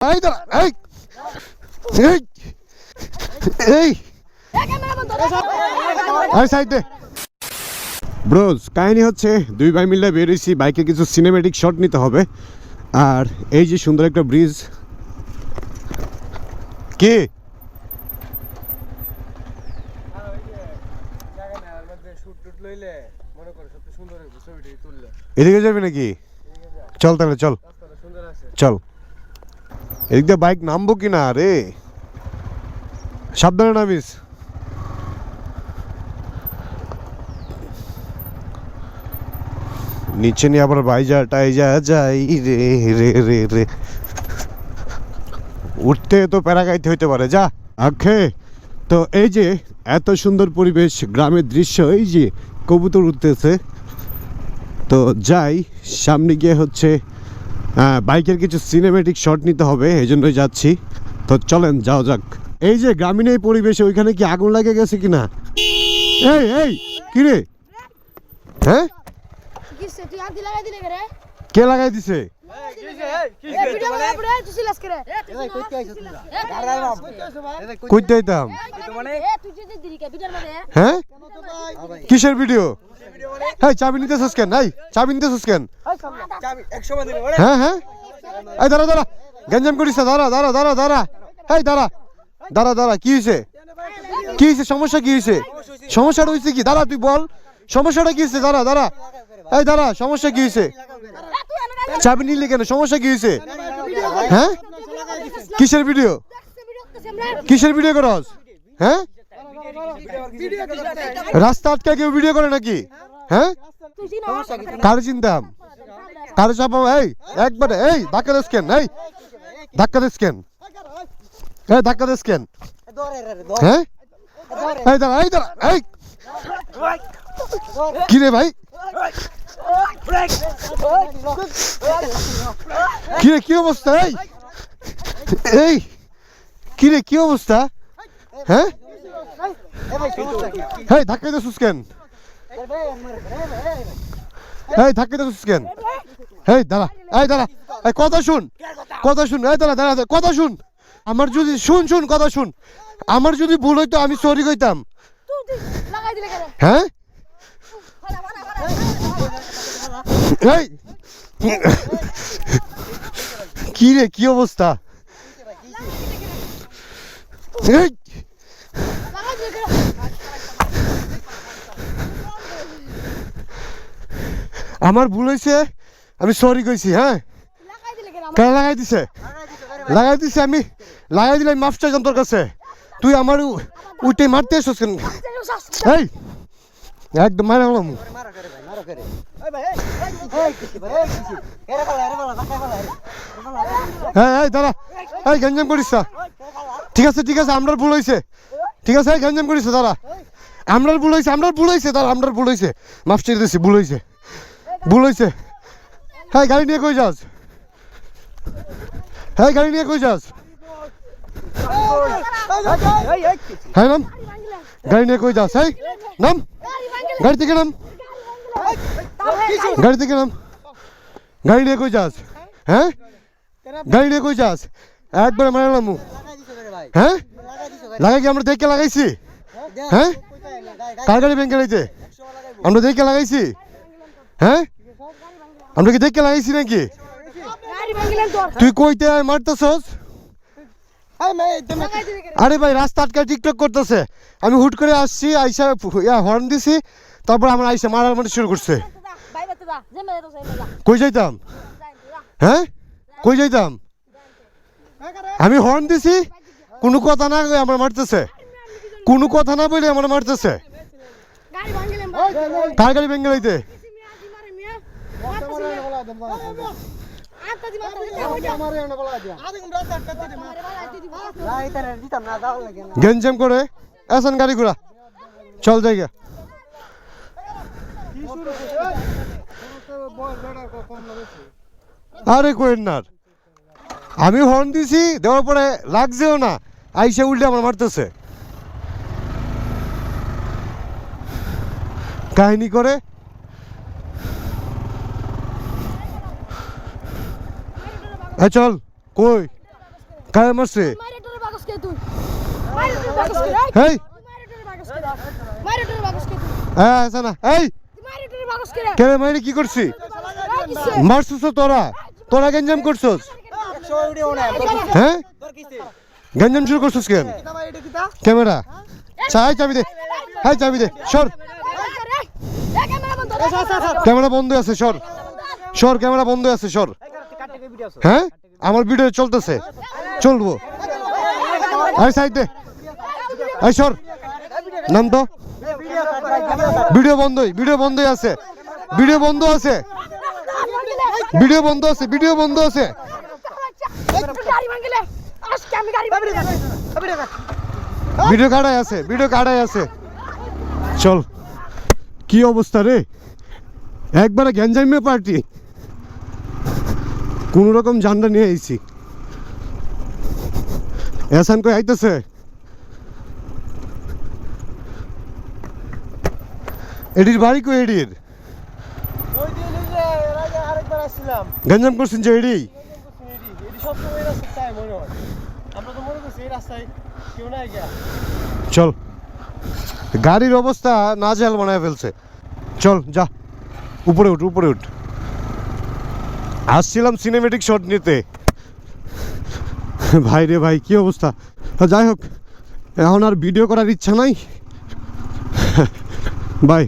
এই দাঁড়া এই। এই। এই। আরে সাইড দে। ব্রোজ কাহিনী হচ্ছে দুই ভাই মিলে বেরিয়েছি বাইকে কিছু সিনেমেটিক শট নিতে হবে। আর এই যে সুন্দর একটা ব্রিজ কে? এদিকে যাবে নাকি? চল তাহলে চল। চল। এদিক দিয়ে বাইক নামবো কি না রে? সাবধানে নামিস। নিচে নিয়ে আবার বাইজা টাইজা যাই রে রে রে রে। উঠতে তো প্যারাগাইতে হইতে পারে, যা, আখে। তো এই যে, এত সুন্দর পরিবেশ, গ্রামের দৃশ্য, এই যে, কবুতর উঠতেছে। তো যাই, সামনে গিয়ে হচ্ছে বাইকের কিছু সিনেমেটিক শট নিতে হবে এই জন্যই যাচ্ছি। তো চলেন যাও যাক। এই যে গ্রামীণ এই পরিবেশে ওইখানে কি আগুন লাগে গেছে কিনা? এই এই কি রে? হ্যাঁ? কিসে তুই হাত লাগাই দিলে রে? কে লাগাই দিছে? করে হ্যাঁ? কিসের ভিডিও? হ্যাঁ চাবি কেন? এই চাবি কেন? হ্যাঁ হ্যাঁ। এই দাঁড়া দাঁড়া। গঞ্জাম করিস দাঁড়া দাঁড়া দাঁড়া দাঁড়া। এই দাঁড়া। দাঁড়া দাঁড়া কি হয়েছে কি হয়েছে সমস্যা কি হয়েছে সমস্যাটা হয়েছে কি? দাঁড়া তুই বল। সমস্যাটা কি হয়েছে দাঁড়া দাঁড়া। এই দাঁড়া সমস্যা কি হয়েছে চাবি নিলি কেন? সমস্যা কি হয়েছে হ্যাঁ? কিসের ভিডিও কিসের ভিডিও করস? হ্যাঁ? রাস্তা আটকে কেউ ভিডিও করে নাকি? হ্যাঁ? কারে চিনতাম কারে চাপাবো এই, একবারে, এই, ধাক্কা দিস কেন এই, ধাক্কা দিস কেন এই, ধাক্কা দিস কেন হ্যাঁ? এই দাঁড়া এই দাঁড়া, এই। কি রে ভাই? কি রে, কি অবস্থা, এই? এই, কি রে, কি অবস্থা? হ্যাঁ? এই, ধাক্কা দিস কেন এই দিস কেন? এই এই এই, কথা শুন কথা শুন, এই কথা শুন। আমার যদি, শুন শুন, কথা শুন। আমার যদি ভুল হইতো, আমি সরি কইতাম। হ্যাঁ? এই, কি রে, কি অবস্থা? এই লাগাই দিলে কে আমার ভুল হয়েছে আমি সরি কইছি হ্যাঁ লাগাই কেন লাগাই দিছে লাগাই দিছে আমি লাগাই দিলে মাফ চাইতাম তোর কাছে তুই আমার উঠে মারতে এসছিস কেন এই একদম মারা হলাম হ্যাঁ এই দাঁড়া এই গঞ্জাম করিস ঠিক আছে ঠিক আছে আমরার ভুল হয়েছে ঠিক আছে গঞ্জাম করিস দাঁড়া আমরার ভুল হয়েছে আমরার ভুল হয়েছে দাঁড়া আমরার ভুল হয়েছে মাফ চেয়ে দিয়েছি ভুল হয়েছে ভুল হয়েছে হ্যাঁ গাড়ি নিয়ে কই যাস? হ্যাঁ গাড়ি নিয়ে কই যাস? হ্যাঁ নাম। গাড়ি নিয়ে কই যাস? এই নাম। গাড়ি থেকে নাম। গাড়ি থেকে নাম। গাড়ি নিয়ে কই যাস? হ্যাঁ? গাড়ি নিয়ে কই যাস? একবারে মারালাম হ্যাঁ? লাগাই কি? আমরা দেখে লাগাইছি? হ্যাঁ? কার গাড়ি ব্যাংকে লাগাইছে আমরা দেখে লাগাইছি? হ্যাঁ? আমরা কি দেখে লাগাইছি নাকি? তোর তুই কইতে আয় মারতেছস? আরে ভাই, রাস্তা আটকায় টিকটক করতেছে। আমি হুট করে আসছি, আইসা ইয়া হর্ন দিছি, তারপর আমার আইসা মারার মানে শুরু করছে। কই যাইতাম? হ্যাঁ? কই যাইতাম? আমি হর্ন দিছি, কোনো কথা না আমার মারতেছে। কোনো কথা না বলে আমার মারতেছে। কার গাড়ি ভেঙে মিয়া দি মারে মিয়া আত্তা দি মারে গেঞ্জাম করে, এসন গাড়ি ঘোড়া। চল জায়গা আরে কোয়েন আমি হর্ন দিছি, দেওয়ার পরে লাগছেও না। আইসে উল্টে আমার মারতেছে। কাহিনী করে এ চল, কই? কারে মারছে? এই হ্যাঁ আছে এই তুই মারে কে করছি? এই মারছিস তোরা? তোরা গেঞ্জাম করছস? হ্যাঁ? গেঞ্জাম শুরু করছিস কেন? ক্যামেরা। চাই, চাবি দে। হাই, চাবি দে। সর। এই ক্যামেরা বন্ধ আছে, সর। সর, ক্যামেরা বন্ধ আছে, সর। হ্যাঁ? আমার ভিডিও চলতেছে। চলবো। I side they. আই সর। নাম তো। ভিডিও বন্ধই ভিডিও বন্ধই আছে। ভিডিও বন্ধ আছে। ভিডিও বন্ধ আছে ভিডিও বন্ধ আছে। ভিডিও কাটাই আছে ভিডিও কাটাই আছে। চল। কি অবস্থা রে? একবারে গ্যাঞ্জামে পার্টি। কোন রকম জানটা নিয়ে আইছি। এসান কই আইতেছে? এডির বাড়ি কই এডির? গঞ্জাম করছেন যে এডি? চল। গাড়ির অবস্থা নাজেহাল বানায় ফেলছে। চল, যা। উপরে উঠ উপরে উঠ। আসছিলাম সিনেমেটিক শট নিতে। ভাই রে ভাই, কি অবস্থা? যাই হোক, এখন আর ভিডিও করার ইচ্ছা নাই। বাই